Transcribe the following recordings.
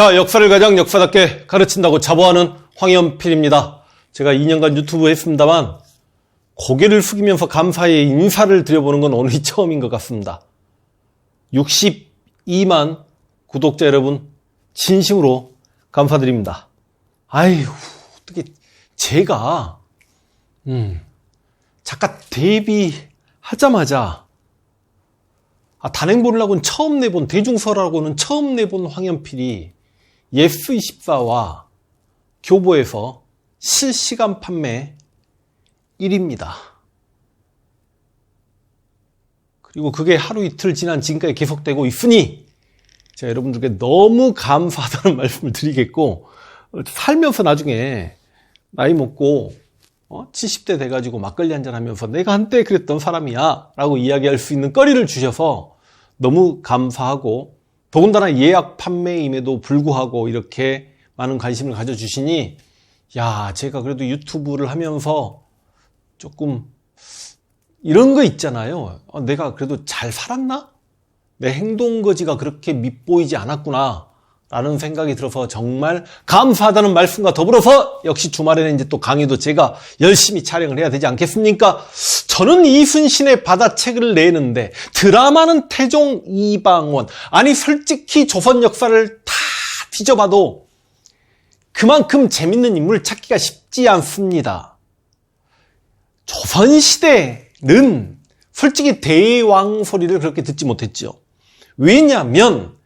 자, 역사를 가장 역사답게 가르친다고 자부하는 황현필입니다. 제가 2년간 유튜브 했습니다만 고개를 숙이면서 감사의 인사를 드려보는 건 오늘이 처음인 것 같습니다. 62만 구독자 여러분 진심으로 감사드립니다. 아유, 어떻게 제가 음, 작가 데뷔하자마자 아, 단행본이라고는 처음 내본 대중서라고는 처음 내본 황현필이 예스24와 교보에서 실시간 판매 1위입니다. 그리고 그게 하루 이틀 지난 지금까지 계속되고 있으니 제가 여러분들께 너무 감사하다는 말씀을 드리겠고 살면서 나중에 나이 먹고 어? 70대 돼가지고 막걸리 한잔 하면서 내가 한때 그랬던 사람이야 라고 이야기할 수 있는 거리를 주셔서 너무 감사하고 더군다나 예약 판매임에도 불구하고 이렇게 많은 관심을 가져주시니 야 제가 그래도 유튜브를 하면서 조금 이런 거 있잖아요 어, 내가 그래도 잘 살았나? 내 행동 거지가 그렇게 밉보이지 않았구나 라는 생각이 들어서 정말 감사하다는 말씀과 더불어서 역시 주말에는 이제 또 강의도 제가 열심히 촬영을 해야 되지 않겠습니까? 저는 이순신의 바다책을 내는데 드라마는 태종 이방원 아니 솔직히 조선 역사를 다 뒤져봐도 그만큼 재밌는 인물 찾기가 쉽지 않습니다. 조선시대는 솔직히 대왕 소리를 그렇게 듣지 못했죠. 왜냐하면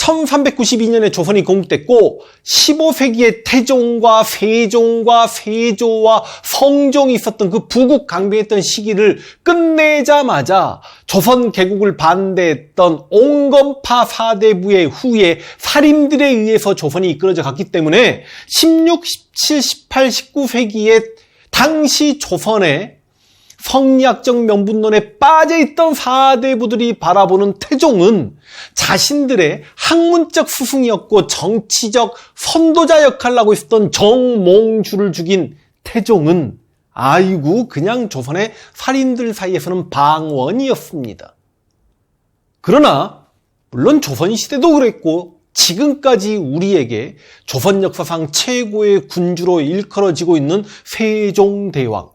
1392년에 조선이 건국됐고 15세기에 태종과 세종과 세조와 성종이 있었던 그 부국 강변했던 시기를 끝내자마자 조선 개국을 반대했던 옹건파 사대부의 후에 살인들에 의해서 조선이 이끌어져 갔기 때문에 16, 17, 18, 19세기에 당시 조선의 성리학적 명분론에 빠져있던 사대부들이 바라보는 태종은 자신들의 학문적 스승이었고 정치적 선도자 역할을 하고 있었던 정몽주를 죽인 태종은 아이고 그냥 조선의 살인들 사이에서는 방원이었습니다. 그러나 물론 조선시대도 그랬고 지금까지 우리에게 조선 역사상 최고의 군주로 일컬어지고 있는 세종대왕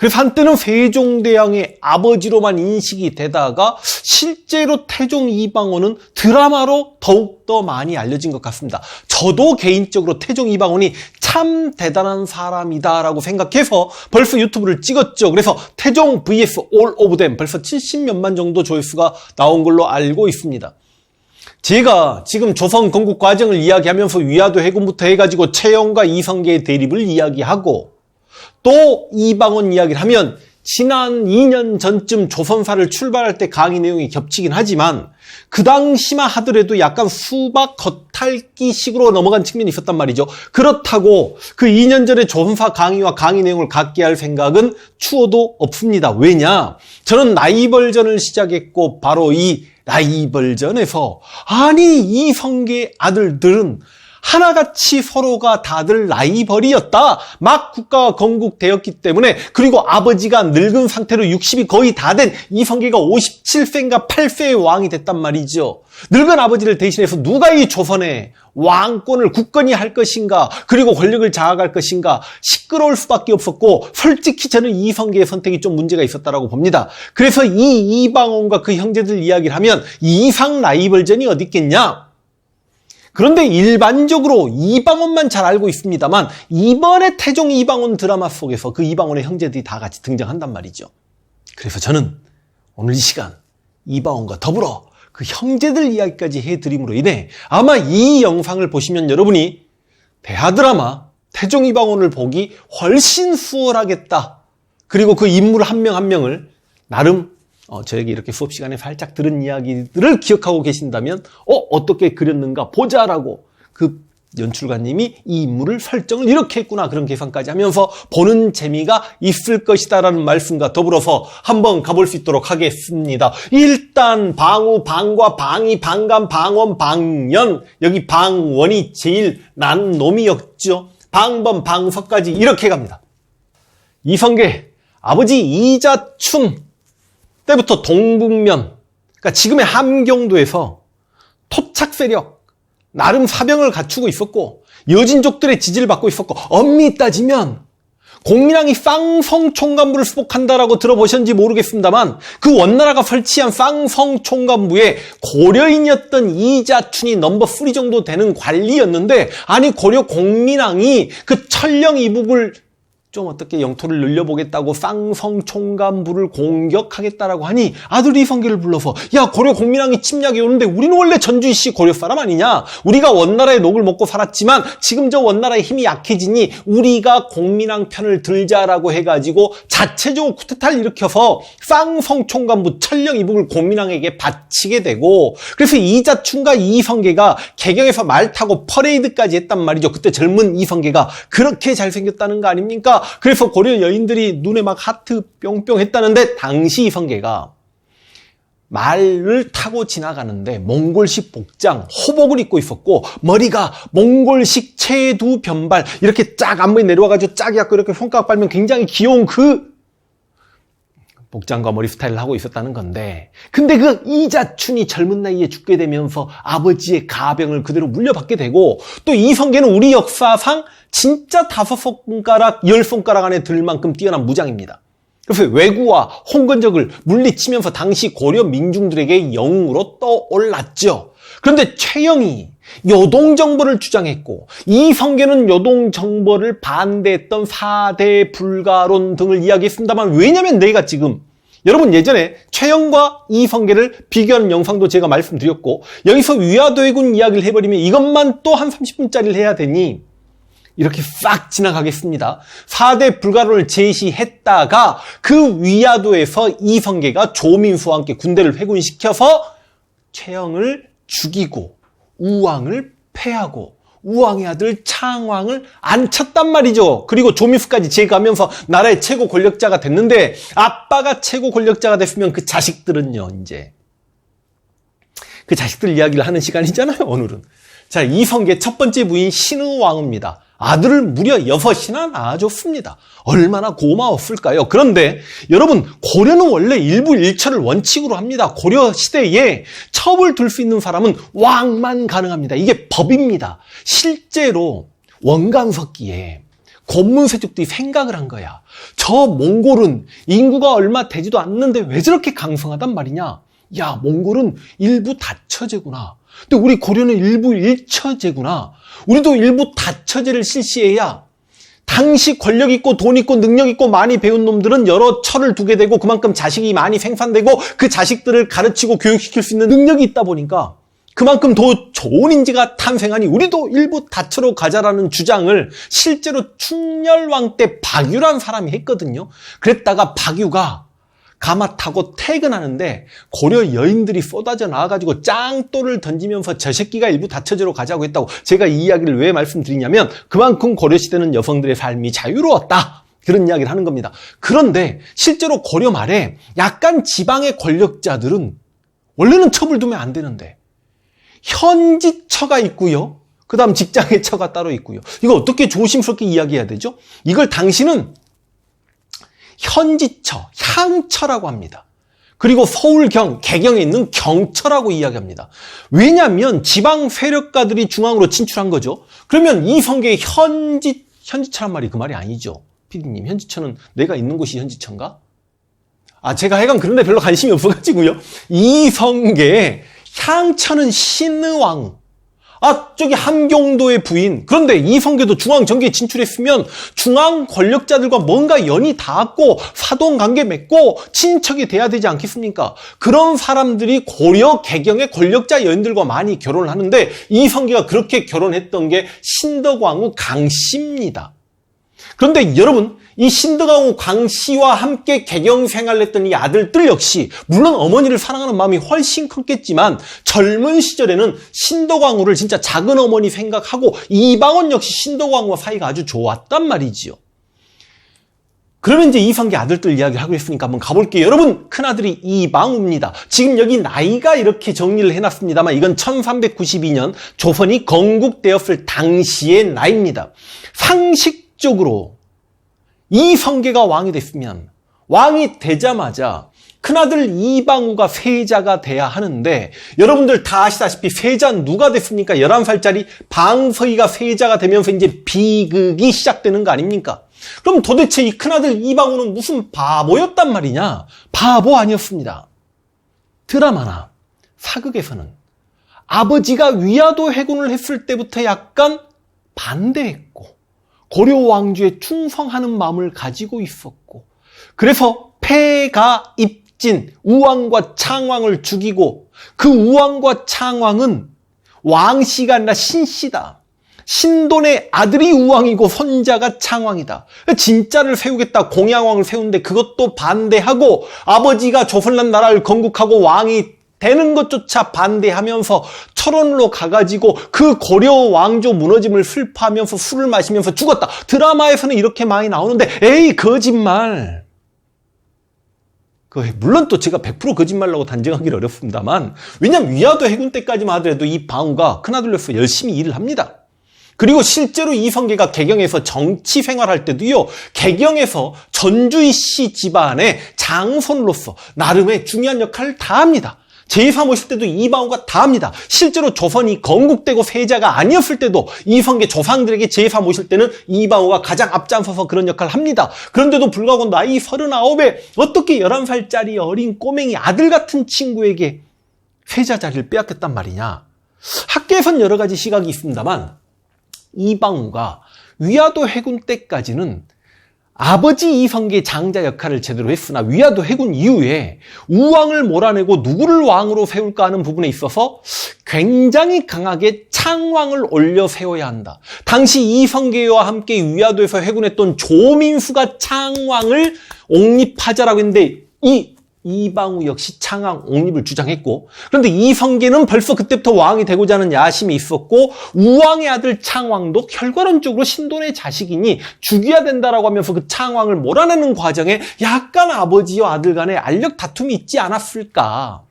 그래서 한때는 세종대왕의 아버지로만 인식이 되다가 실제로 태종 이방원은 드라마로 더욱더 많이 알려진 것 같습니다. 저도 개인적으로 태종 이방원이 참 대단한 사람이다라고 생각해서 벌써 유튜브를 찍었죠. 그래서 태종 vs 올 오브 댐 벌써 70몇만 정도 조회수가 나온 걸로 알고 있습니다. 제가 지금 조선 건국 과정을 이야기하면서 위화도 해군부터 해가지고 최영과 이성계의 대립을 이야기하고 또 이방원 이야기를 하면 지난 2년 전쯤 조선사를 출발할 때 강의 내용이 겹치긴 하지만 그 당시만 하더라도 약간 수박 겉핥기식으로 넘어간 측면이 있었단 말이죠. 그렇다고 그 2년 전에 조선사 강의와 강의 내용을 갖게 할 생각은 추워도 없습니다. 왜냐? 저는 나이벌전을 시작했고 바로 이 나이벌전에서 아니 이 성계 아들들은 하나같이 서로가 다들 라이벌이었다. 막 국가가 건국되었기 때문에 그리고 아버지가 늙은 상태로 60이 거의 다 된 이성계가 57세인가 8세의 왕이 됐단 말이죠. 늙은 아버지를 대신해서 누가 이 조선의 왕권을 굳건히 할 것인가 그리고 권력을 장악할 것인가 시끄러울 수밖에 없었고 솔직히 저는 이성계의 선택이 좀 문제가 있었다고 봅니다. 그래서 이 이방원과 그 형제들 이야기를 하면 이상 라이벌전이 어디 있겠냐? 그런데 일반적으로 이방원만 잘 알고 있습니다만 이번에 태종 이방원 드라마 속에서 그 이방원의 형제들이 다 같이 등장한단 말이죠. 그래서 저는 오늘 이 시간 이방원과 더불어 그 형제들 이야기까지 해드림으로 인해 아마 이 영상을 보시면 여러분이 대하 드라마 태종 이방원을 보기 훨씬 수월하겠다. 그리고 그 인물 한 명한 명을 나름 어, 저에게 이렇게 수업 시간에 살짝 들은 이야기들을 기억하고 계신다면 어 어떻게 그렸는가 보자라고 그 연출가님이 이 인물을 설정을 이렇게 했구나 그런 계산까지 하면서 보는 재미가 있을 것이다라는 말씀과 더불어서 한번 가볼 수 있도록 하겠습니다. 일단 방우, 방과, 방이, 방감, 방원, 방연 여기 방원이 제일 난 놈이었죠. 방범, 방석까지 이렇게 갑니다. 이성계 아버지 이자춘 때부터 동북면, 그러니까 지금의 함경도에서 토착 세력, 나름 사병을 갖추고 있었고 여진족들의 지지를 받고 있었고 엄밀히 따지면 공민왕이 쌍성 총관부를 수복한다라고 들어보셨는지 모르겠습니다만 그 원나라가 설치한 쌍성 총관부에 고려인이었던 이자춘이 넘버 3 정도 되는 관리였는데 아니 고려 공민왕이 그 천령 이북을 좀 어떻게 영토를 늘려보겠다고 쌍성 총관부를 공격하겠다라고 하니 아들 이성계를 불러서 야 고려 공민왕이 침략이 오는데 우리는 원래 전주시 고려 사람 아니냐? 우리가 원나라의 녹을 먹고 살았지만 지금 저 원나라의 힘이 약해지니 우리가 공민왕 편을 들자라고 해가지고 자체적으로 쿠데타를 일으켜서 쌍성 총관부 천령 이북을 공민왕에게 바치게 되고 그래서 이자춘과 이성계가 개경에서 말 타고 퍼레이드까지 했단 말이죠. 그때 젊은 이성계가 그렇게 잘생겼다는 거 아닙니까 그래서 고려 여인들이 눈에 막 하트 뿅뿅 했다는데 당시 이성계가 말을 타고 지나가는데 몽골식 복장, 호복을 입고 있었고 머리가 몽골식 체두 변발 이렇게 쫙 앞머리 내려와가지고 쫙 약고 이렇게 손가락 빨면 굉장히 귀여운 그 복장과 머리 스타일을 하고 있었다는 건데 근데 그 이자춘이 젊은 나이에 죽게 되면서 아버지의 가병을 그대로 물려받게 되고 또 이성계는 우리 역사상 진짜 다섯 손가락, 열 손가락 안에 들 만큼 뛰어난 무장입니다. 그래서 왜구와 홍건적을 물리치면서 당시 고려 민중들에게 영웅으로 떠올랐죠. 그런데 최영이 요동정벌을 주장했고 이성계는 요동정벌을 반대했던 4대 불가론 등을 이야기했습니다만 왜냐면 내가 지금 여러분 예전에 최영과 이성계를 비교하는 영상도 제가 말씀드렸고 여기서 위화도해군 이야기를 해버리면 이것만 또 한 30분짜리를 해야 되니 이렇게 싹 지나가겠습니다. 4대 불가론을 제시했다가 그 위야도에서 이성계가 조민수와 함께 군대를 회군시켜서 최영을 죽이고 우왕을 패하고 우왕의 아들 창왕을 안 쳤단 말이죠. 그리고 조민수까지 제가하면서 나라의 최고 권력자가 됐는데 아빠가 최고 권력자가 됐으면 그 자식들은요, 이제. 그 자식들 이야기를 하는 시간이잖아요, 오늘은. 자, 이성계 첫 번째 부인 신우왕입니다. 아들을 무려 여섯이나 낳아줬습니다. 얼마나 고마웠을까요? 그런데 여러분 고려는 원래 일부 일처를 원칙으로 합니다. 고려 시대에 첩을 둘 수 있는 사람은 왕만 가능합니다. 이게 법입니다. 실제로 원강석기에 권문세족들이 생각을 한 거야. 저 몽골은 인구가 얼마 되지도 않는데 왜 저렇게 강성하단 말이냐? 야, 몽골은 일부 다 처제구나. 근데 우리 고려는 일부 일처제구나. 우리도 일부 다처제를 실시해야 당시 권력 있고 돈 있고 능력 있고 많이 배운 놈들은 여러 처를 두게 되고 그만큼 자식이 많이 생산되고 그 자식들을 가르치고 교육시킬 수 있는 능력이 있다 보니까 그만큼 더 좋은 인재가 탄생하니 우리도 일부 다처로 가자라는 주장을 실제로 충렬왕 때 박유란 사람이 했거든요. 그랬다가 박유가 가마 타고 퇴근하는데 고려 여인들이 쏟아져 나와가지고 짱돌을 던지면서 저 새끼가 일부 다처제로 가자고 했다고 제가 이 이야기를 왜 말씀드리냐면 그만큼 고려시대는 여성들의 삶이 자유로웠다. 그런 이야기를 하는 겁니다. 그런데 실제로 고려 말에 약간 지방의 권력자들은 원래는 첩을 두면 안 되는데 현지처가 있고요. 그 다음 직장의 처가 따로 있고요. 이거 어떻게 조심스럽게 이야기해야 되죠? 이걸 당신은 현지처, 향처라고 합니다. 그리고 서울경, 개경에 있는 경처라고 이야기합니다. 왜냐하면 지방 세력가들이 중앙으로 진출한 거죠. 그러면 이 성계의 현지, 현지처란 말이 그 말이 아니죠. 피디님, 현지처는 내가 있는 곳이 현지처인가? 아, 제가 하여간 그런데 별로 관심이 없어가지고요. 이 성계의 향처는 신의왕, 아, 저기 함경도의 부인. 그런데 이성계도 중앙 정계에 진출했으면 중앙 권력자들과 뭔가 연이 닿았고 사돈 관계 맺고 친척이 돼야 되지 않겠습니까? 그런 사람들이 고려 개경의 권력자 여인들과 많이 결혼을 하는데 이성계가 그렇게 결혼했던 게 신덕왕후 강씨입니다. 그런데 여러분, 이 신드강우 광씨와 함께 개경 생활을 했던 이 아들들 역시 물론 어머니를 사랑하는 마음이 훨씬 컸겠지만 젊은 시절에는 신도광우를 진짜 작은 어머니 생각하고 이방원 역시 신도광우와 사이가 아주 좋았단 말이지요. 그러면 이제 이성계 아들들 이야기를 하고 있으니까 한번 가볼게요. 여러분, 큰아들이 이방우입니다. 지금 여기 나이가 이렇게 정리를 해놨습니다만 이건 1392년 조선이 건국되었을 당시의 나이입니다. 상식적으로 이 성계가 왕이 됐으면 왕이 되자마자 큰아들 이방우가 세자가 돼야 하는데 여러분들 다 아시다시피 세자는 누가 됐습니까? 11살짜리 방서희가 세자가 되면서 이제 비극이 시작되는 거 아닙니까? 그럼 도대체 이 큰아들 이방우는 무슨 바보였단 말이냐? 바보 아니었습니다. 드라마나 사극에서는 아버지가 위화도 해군을 했을 때부터 약간 반대했고 고려 왕조에 충성하는 마음을 가지고 있었고 그래서 폐가 입진 우왕과 창왕을 죽이고 그 우왕과 창왕은 왕씨가 아니라 신씨다. 신돈의 아들이 우왕이고 손자가 창왕이다. 진짜를 세우겠다 공양왕을 세우는데 그것도 반대하고 아버지가 조선란 나라를 건국하고 왕이 되는 것조차 반대하면서 철원으로 가가지고 그 고려 왕조 무너짐을 슬퍼하면서 술을 마시면서 죽었다. 드라마에서는 이렇게 많이 나오는데 에이 거짓말. 그 물론 또 제가 100% 거짓말라고 단정하기는 어렵습니다만 왜냐면 위화도 해군 때까지만 하더라도 이 방우가 큰아들로서 열심히 일을 합니다. 그리고 실제로 이성계가 개경에서 정치 생활할 때도요, 개경에서 전주희 씨 집안의 장손으로서 나름의 중요한 역할을 다 합니다. 제2사 모실 때도 이방우가 다 합니다. 실제로 조선이 건국되고 세자가 아니었을 때도 이성계 조상들에게 제2사 모실 때는 이방우가 가장 앞장서서 그런 역할을 합니다. 그런데도 불구하고 나이 39에 어떻게 11살짜리 어린 꼬맹이 아들 같은 친구에게 세자 자리를 빼앗겼단 말이냐. 학계에선 여러 가지 시각이 있습니다만 이방우가 위화도 해군 때까지는 아버지 이성계 장자 역할을 제대로 했으나 위화도 해군 이후에 우왕을 몰아내고 누구를 왕으로 세울까 하는 부분에 있어서 굉장히 강하게 창왕을 올려 세워야 한다. 당시 이성계와 함께 위화도에서 해군했던 조민수가 창왕을 옹립하자라고 했는데 이 이방우 역시 창왕 옹립을 주장했고 그런데 이성계는 벌써 그때부터 왕이 되고자 하는 야심이 있었고 우왕의 아들 창왕도 결과론적으로 신돈의 자식이니 죽여야 된다라고 하면서 그 창왕을 몰아내는 과정에 약간 아버지와 아들 간의 알력 다툼이 있지 않았을까.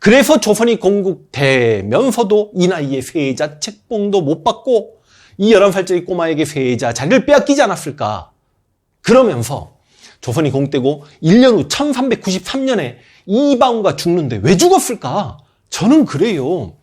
그래서 조선이 건국되면서도 이 나이에 세자 책봉도 못 받고 이 11살짜리 꼬마에게 세자 자리를 빼앗기지 않았을까. 그러면서 조선이 공되고 1년 후 1393년에 이방우가 죽는데 왜 죽었을까? 저는 그래요.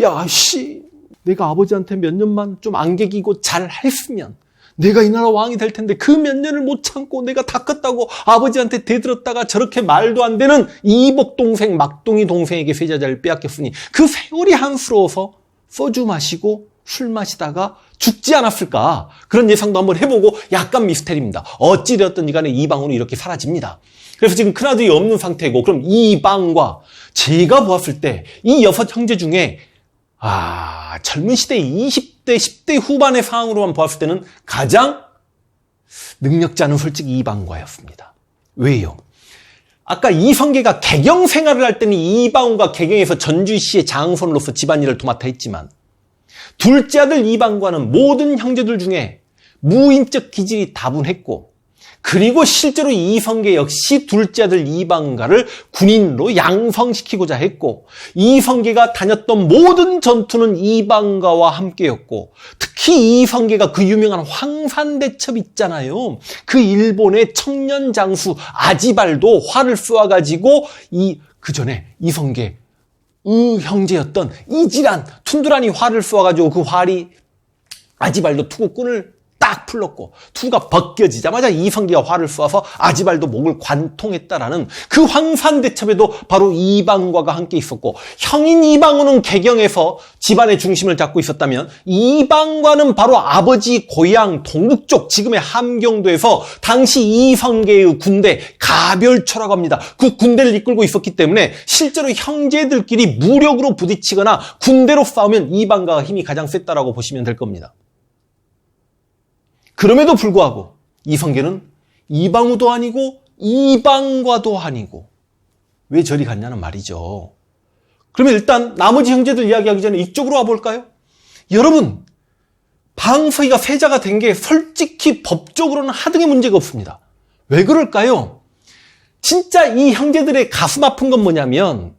야, 씨, 내가 아버지한테 몇 년만 좀 안개기고 잘 했으면 내가 이 나라 왕이 될 텐데 그 몇 년을 못 참고 내가 다 컸다고 아버지한테 대들었다가 저렇게 말도 안 되는 이복 동생, 막둥이 동생에게 세자자를 빼앗겼으니 그 세월이 한스러워서 소주 마시고 술 마시다가 죽지 않았을까? 그런 예상도 한번 해보고 약간 미스테리입니다. 어찌 되었든지 간에 이방으로 이렇게 사라집니다. 그래서 지금 큰아들이 없는 상태고 그럼 이방과 제가 보았을 때 이 여섯 형제 중에 아 젊은 시대 20대 10대 후반의 상황으로만 보았을 때는 가장 능력자는 솔직히 이방과였습니다. 왜요? 아까 이성계가 개경 생활을 할 때는 이방과 개경에서 전주시의 장손으로서 집안일을 도맡아 했지만 둘째 아들 이방과는 모든 형제들 중에 무인적 기질이 다분했고 그리고 실제로 이성계 역시 둘째 아들 이방가를 군인으로 양성시키고자 했고 이성계가 다녔던 모든 전투는 이방가와 함께였고 특히 이성계가 그 유명한 황산대첩 있잖아요. 그 일본의 청년 장수 아지발도 활을 쏘아가지고 이 그 전에 이성계 의 형제였던 이지란 툰두란이 활을 쏘아가지고 그 활이 아지발도 투구꾼을 딱 풀렀고 투가 벗겨지자마자 이성기가 활을 쏘아서 아지발도 목을 관통했다라는 그 황산대첩에도 바로 이방과가 함께 있었고 형인 이방우는 개경에서 집안의 중심을 잡고 있었다면 이방과는 바로 아버지 고향 동북쪽 지금의 함경도에서 당시 이성계의 군대 가별초라고 합니다. 그 군대를 이끌고 있었기 때문에 실제로 형제들끼리 무력으로 부딪히거나 군대로 싸우면 이방과가 힘이 가장 셌다라고 보시면 될 겁니다. 그럼에도 불구하고 이 성계는 이방우도 아니고 이방과도 아니고 왜 저리 갔냐는 말이죠. 그러면 일단 나머지 형제들 이야기하기 전에 이쪽으로 와볼까요? 여러분, 방서희가 세자가 된 게 솔직히 법적으로는 하등의 문제가 없습니다. 왜 그럴까요? 진짜 이 형제들의 가슴 아픈 건 뭐냐면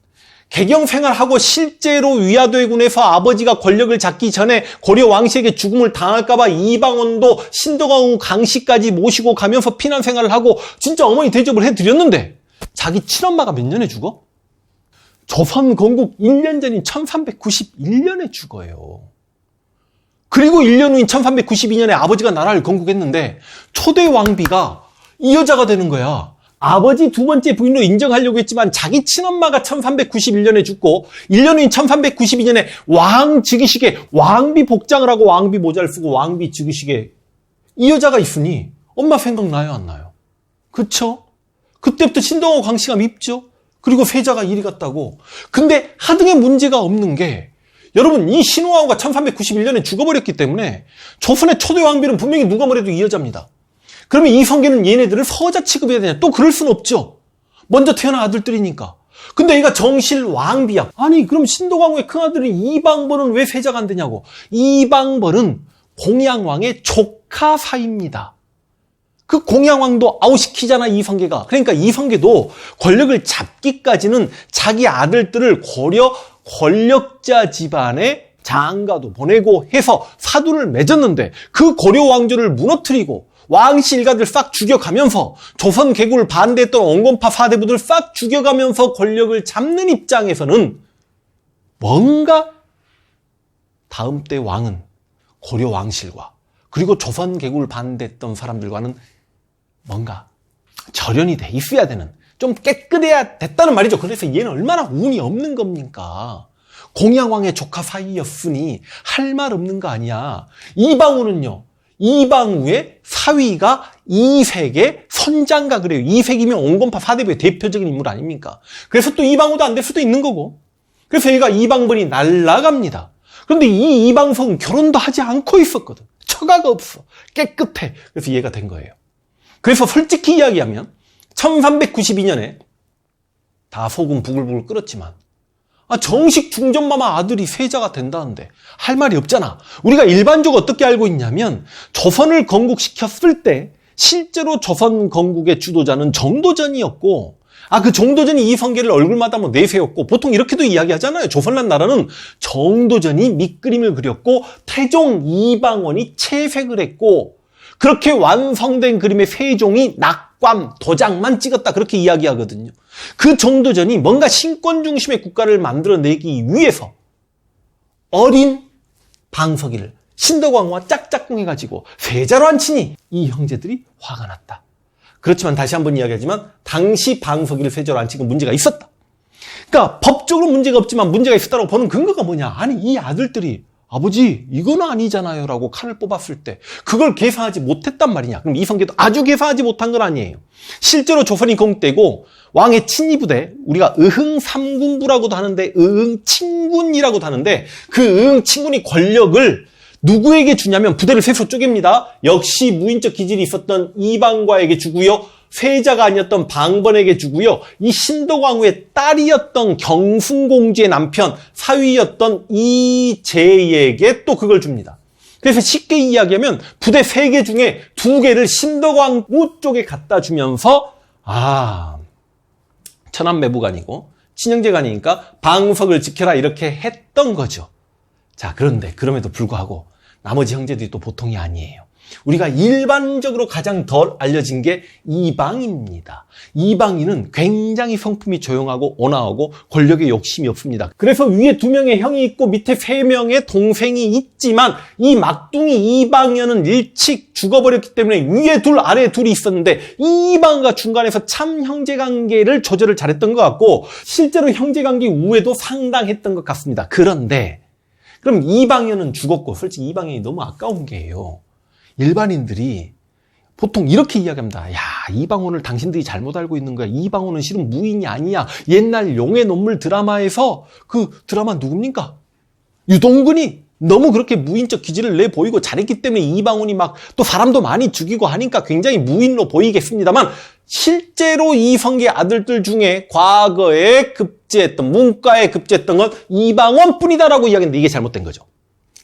개경 생활하고 실제로 위화도해군에서 아버지가 권력을 잡기 전에 고려 왕씨에게 죽음을 당할까봐 이방원도 신도가우 강씨까지 모시고 가면서 피난 생활을 하고 진짜 어머니 대접을 해드렸는데 자기 친엄마가 몇 년에 죽어? 조선 건국 1년 전인 1391년에 죽어요. 그리고 1년 후인 1392년에 아버지가 나라를 건국했는데 초대 왕비가 이 여자가 되는 거야. 아버지 두 번째 부인으로 인정하려고 했지만 자기 친엄마가 1391년에 죽고 1년 후인 1392년에 왕 즉위식에 왕비 복장을 하고 왕비 모자를 쓰고 왕비 즉위식에 이 여자가 있으니 엄마 생각나요 안 나요? 그쵸? 그때부터 신동호 광씨가 밉죠? 그리고 세자가 이리 갔다고. 근데 하등의 문제가 없는 게 여러분 이 신호아우가 1391년에 죽어버렸기 때문에 조선의 초대 왕비는 분명히 누가 뭐래도 이 여자입니다. 그러면 이 성계는 얘네들을 서자 취급해야 되냐? 또 그럴 수는 없죠. 먼저 태어난 아들들이니까. 근데 얘가 정실 왕비야. 아니 그럼 신도광후의 큰아들인 이방벌은 왜 세자가 안 되냐고. 이방벌은 공양왕의 조카 사입니다. 그 공양왕도 아웃시키잖아 이성계가. 그러니까 이성계도 권력을 잡기까지는 자기 아들들을 고려 권력자 집안의 장가도 보내고 해서 사두를 맺었는데 그 고려 왕조를 무너뜨리고 왕씨 일가들 싹 죽여가면서 조선 개국을 반대했던 온건파 사대부들 싹 죽여가면서 권력을 잡는 입장에서는 뭔가 다음 때 왕은 고려 왕실과 그리고 조선 개국을 반대했던 사람들과는 뭔가 절연이 돼 있어야 되는 좀 깨끗해야 됐다는 말이죠. 그래서 얘는 얼마나 운이 없는 겁니까? 공양왕의 조카 사이였으니 할 말 없는 거 아니야. 이방우는요. 이방우의 사위가 이색의 선장가 그래요. 이색이면 온건파 사대부의 대표적인 인물 아닙니까? 그래서 또 이방우도 안 될 수도 있는 거고. 그래서 얘가 이방벌이 날라갑니다. 그런데 이 이방석은 결혼도 하지 않고 있었거든. 처가가 없어. 깨끗해. 그래서 얘가 된 거예요. 그래서 솔직히 이야기하면 1392년에 다 속은 부글부글 끓었지만 아, 정식 중전마마 아들이 세자가 된다는데 할 말이 없잖아. 우리가 일반적으로 어떻게 알고 있냐면 조선을 건국시켰을 때 실제로 조선 건국의 주도자는 정도전이었고 아, 그 정도전이 이 성계를 얼굴마다 뭐 내세웠고, 보통 이렇게도 이야기하잖아요. 조선란 나라는 정도전이 밑그림을 그렸고, 태종 이방원이 채색을 했고, 그렇게 완성된 그림의 세종이 낙 관, 도장만 찍었다. 그렇게 이야기하거든요. 그 정도전이 뭔가 신권 중심의 국가를 만들어내기 위해서 어린 방석이를 신덕왕과 짝짝꿍 해가지고 세자로 앉히니 이 형제들이 화가 났다. 그렇지만 다시 한번 이야기하지만 당시 방석이를 세자로 앉히고 문제가 있었다. 그러니까 법적으로 문제가 없지만 문제가 있었다고 보는 근거가 뭐냐? 아니 이 아들들이 아버지 이건 아니잖아요 라고 칼을 뽑았을 때 그걸 계산하지 못했단 말이냐? 그럼 이성계도 아주 계산하지 못한 건 아니에요. 실제로 조선이 건국되고 왕의 친위부대 우리가 의흥삼군부라고도 하는데 의흥친군이라고도 하는데 그 의흥친군이 권력을 누구에게 주냐면 부대를 세서 쪼갭니다. 역시 무인적 기질이 있었던 이방과에게 주고요 세자가 아니었던 방번에게 주고요. 이 신도광후의 딸이었던 경순공주의 남편 사위였던 이재에게 또 그걸 줍니다. 그래서 쉽게 이야기하면 부대 세 개 중에 두 개를 신도광후 쪽에 갖다 주면서 아 천안매부관이고 친형제관이니까 방석을 지켜라 이렇게 했던 거죠. 자 그런데 그럼에도 불구하고 나머지 형제들이 또 보통이 아니에요. 우리가 일반적으로 가장 덜 알려진 게 이방인입니다. 이방인은 굉장히 성품이 조용하고 온화하고 권력에 욕심이 없습니다. 그래서 위에 두 명의 형이 있고 밑에 세 명의 동생이 있지만 이 막둥이 이방인은 일찍 죽어버렸기 때문에 위에 둘 아래에 둘이 있었는데 이방과 중간에서 참 형제관계를 조절을 잘했던 것 같고 실제로 형제관계 우애도 상당했던 것 같습니다. 그런데 그럼 이방인은 죽었고 솔직히 이방인이 너무 아까운 게요. 일반인들이 보통 이렇게 이야기합니다. 야, 이방원을 당신들이 잘못 알고 있는 거야. 이방원은 실은 무인이 아니야. 옛날 용의 논물 드라마에서 그 드라마 누굽니까? 유동근이 너무 그렇게 무인적 기질을 내 보이고 잘했기 때문에 이방원이 막 또 사람도 많이 죽이고 하니까 굉장히 무인로 보이겠습니다만 실제로 이성계 아들들 중에 과거에 급제했던 문과에 급제했던 건 이방원뿐이다라고 이야기했는데 이게 잘못된 거죠.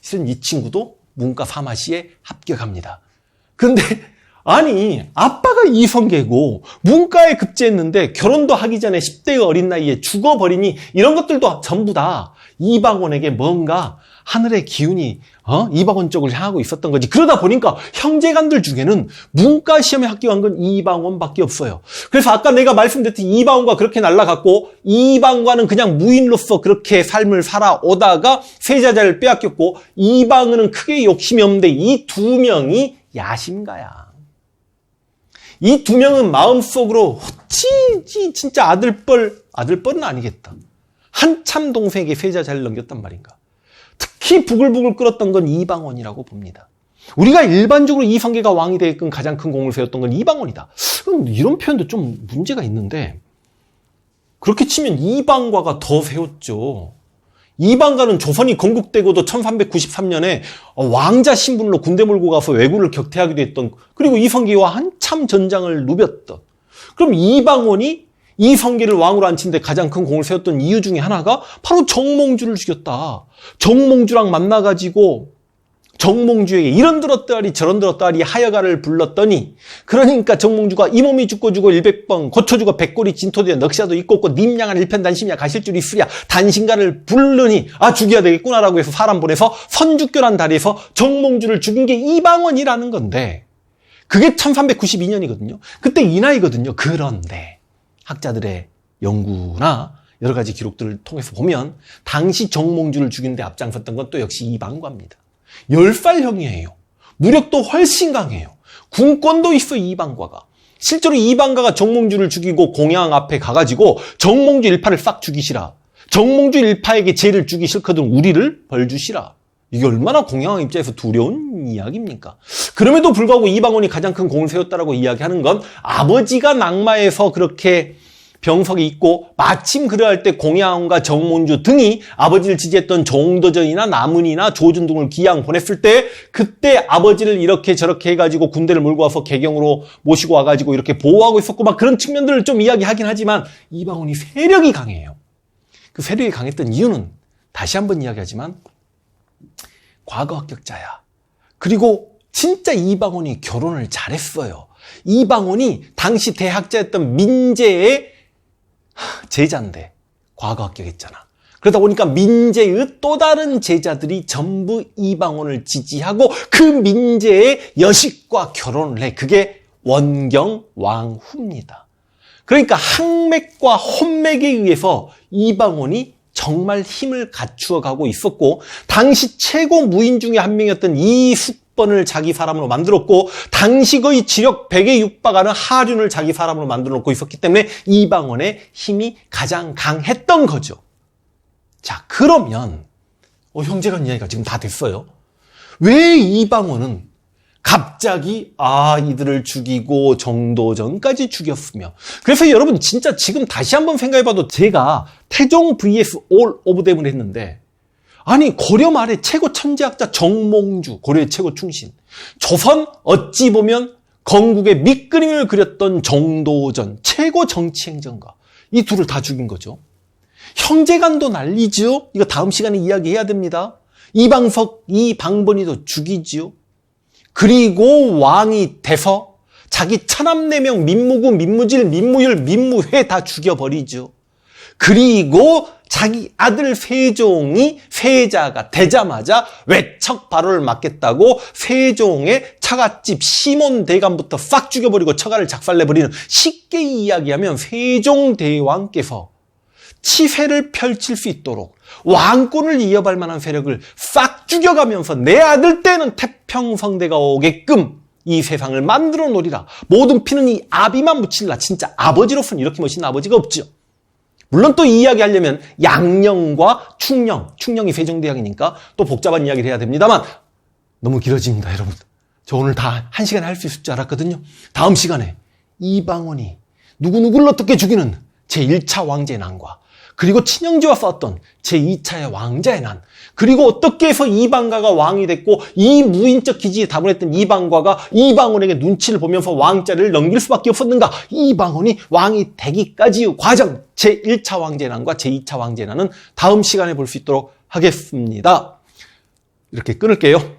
실은 이 친구도 문과 파마시에 합격합니다. 근데 아니 아빠가 이성계고 문과에 급제했는데 결혼도 하기 전에 10대의 어린 나이에 죽어버리니 이런 것들도 전부 다 이방원에게 뭔가 하늘의 기운이 어? 이방원 쪽을 향하고 있었던 거지. 그러다 보니까 형제간들 중에는 문과 시험에 합격한 건 이방원밖에 없어요. 그래서 아까 내가 말씀드렸듯이 이방원과 그렇게 날라갔고 이방과는 그냥 무인로서 그렇게 삶을 살아오다가 세자자를 빼앗겼고 이방은 크게 욕심이 없는데 이 두 명이 야심가야. 이 두 명은 마음속으로 어찌 진짜 아들뻘 아들뻘은 아니겠다. 한참 동생에게 세자자를 넘겼단 말인가. 특히 부글부글 끓었던 건 이방원이라고 봅니다. 우리가 일반적으로 이성계가 왕이 되게끔 가장 큰 공을 세웠던 건 이방원이다. 이런 표현도 좀 문제가 있는데 그렇게 치면 이방과가 더 세웠죠. 이방가는 조선이 건국되고도 1393년에 왕자 신분으로 군대 몰고 가서 왜구를 격퇴하기도 했던 그리고 이성계와 한참 전장을 누볐던 그럼 이방원이 이 성계를 왕으로 앉힌데 가장 큰 공을 세웠던 이유 중에 하나가 바로 정몽주를 죽였다. 정몽주랑 만나가지고 정몽주에게 이런 들었다리 저런 들었다리 하여가를 불렀더니 그러니까 정몽주가 이 몸이 죽고 죽어 일백번 고쳐 죽어 백골이 진토되어 넉샤도 있고 없고 님량한 일편단심이야 가실 줄 있으랴 단신가를 부르니 아 죽여야 되겠구나라고 해서 사람 보내서 선주교란 다리에서 정몽주를 죽인 게 이방원이라는 건데 그게 1392년이거든요. 그때 이 나이거든요. 그런데 학자들의 연구나 여러 가지 기록들을 통해서 보면 당시 정몽주를 죽이는데 앞장섰던 건 또 역시 이방과입니다. 10살형이에요. 무력도 훨씬 강해요. 군권도 있어 이방과가. 실제로 이방가가 정몽주를 죽이고 공양 앞에 가가지고 정몽주 일파를 싹 죽이시라. 정몽주 일파에게 죄를 주기 싫거든 우리를 벌 주시라. 이게 얼마나 공양왕 입장에서 두려운 이야기입니까? 그럼에도 불구하고 이방원이 가장 큰 공을 세웠다라고 이야기하는 건 아버지가 낙마해서 그렇게 병석이 있고 마침 그러할 때 공양원과 정몽주 등이 아버지를 지지했던 정도전이나 남은이나 조준 등을 기양 보냈을 때 그때 아버지를 이렇게 저렇게 해가지고 군대를 몰고 와서 개경으로 모시고 와가지고 이렇게 보호하고 있었고 막 그런 측면들을 좀 이야기하긴 하지만 이방원이 세력이 강해요. 그 세력이 강했던 이유는 다시 한번 이야기하지만 과거 합격자야. 그리고 진짜 이방원이 결혼을 잘했어요. 이방원이 당시 대학자였던 민재의 제자인데 과거 합격했잖아. 그러다 보니까 민재의 또 다른 제자들이 전부 이방원을 지지하고 그 민재의 여식과 결혼을 해. 그게 원경 왕후입니다. 그러니까 항맥과 혼맥에 의해서 이방원이 정말 힘을 갖추어 가고 있었고 당시 최고 무인 중에 한 명이었던 이숙번을 자기 사람으로 만들었고 당시 거의 지력 100에 육박하는 하륜을 자기 사람으로 만들어 놓고 있었기 때문에 이방원의 힘이 가장 강했던 거죠. 자 그러면 어, 형제간 이야기가 지금 다 됐어요. 왜 이방원은 갑자기 아 이들을 죽이고 정도전까지 죽였으며. 그래서 여러분 진짜 지금 다시 한번 생각해봐도 제가 태종 vs 올 오브 댐을 했는데 아니 고려 말의 최고 천재학자 정몽주 고려의 최고 충신. 조선 어찌 보면 건국의 밑그림을 그렸던 정도전 최고 정치행정가. 이 둘을 다 죽인 거죠. 형제간도 난리죠? 이거 다음 시간에 이야기해야 됩니다. 이방석 이방번이도 죽이지요 그리고 왕이 돼서 자기 천암네명 민무구, 민무질, 민무율, 민무회 다 죽여버리죠. 그리고 자기 아들 세종이 세자가 되자마자 외척 발호를 맡겠다고 세종의 처갓집 시몬 대감부터 싹 죽여버리고 처가를 작살내버리는 쉽게 이야기하면 세종 대왕께서 치세를 펼칠 수 있도록 왕권을 이어갈 만한 세력을 싹 죽여가면서 내 아들 때는 태평성대가 오게끔 이 세상을 만들어 놓으리라. 모든 피는 이 아비만 묻힐라. 진짜 아버지로서는 이렇게 멋있는 아버지가 없죠. 물론 또 이야기 하려면 양령과 충령, 충령이 세종대왕이니까 또 복잡한 이야기를 해야 됩니다만 너무 길어집니다, 여러분. 저 오늘 다 한 시간에 할 수 있을 줄 알았거든요. 다음 시간에 이방원이 누구누구를 어떻게 죽이는 제1차 왕제의 난과 그리고 친형제와 싸웠던 제2차의 왕자의 난, 그리고 어떻게 해서 이방가가 왕이 됐고 이 무인적 기지에 다분했던 이방과가 이방원에게 눈치를 보면서 왕자를 넘길 수밖에 없었는가? 이방원이 왕이 되기까지의 과정, 제1차 왕제의 난과 제2차 왕제의 난은 다음 시간에 볼 수 있도록 하겠습니다. 이렇게 끊을게요.